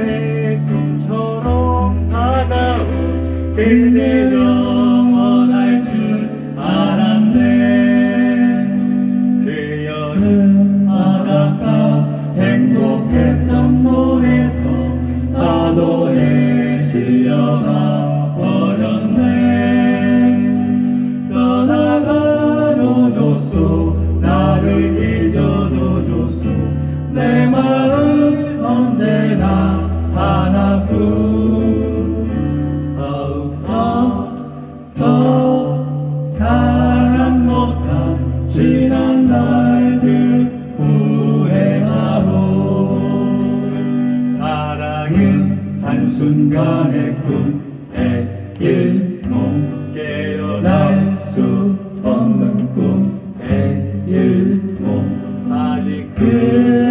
밤의 꿈처럼 다가온 그대 영원할 줄 알았네. 그여는 지난 날들 후회하고 사랑은 한순간의 꿈의 일몽 깨어날 수 없는 꿈의 일몽 아직 그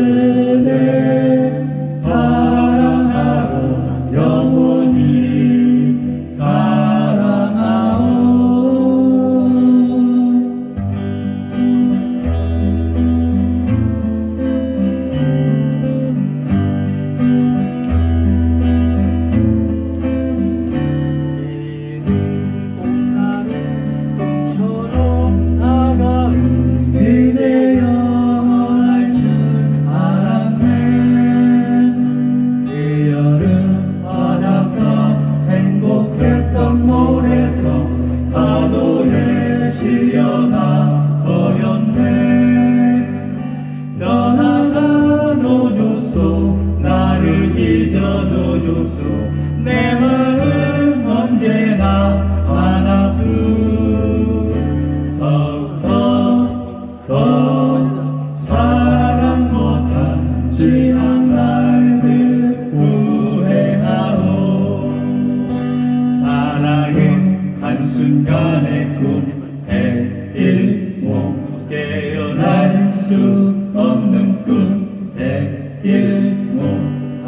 지난 날들 후회하고 사랑은 한순간의 꿈 대일몽 깨어날 수 없는 꿈 대일몽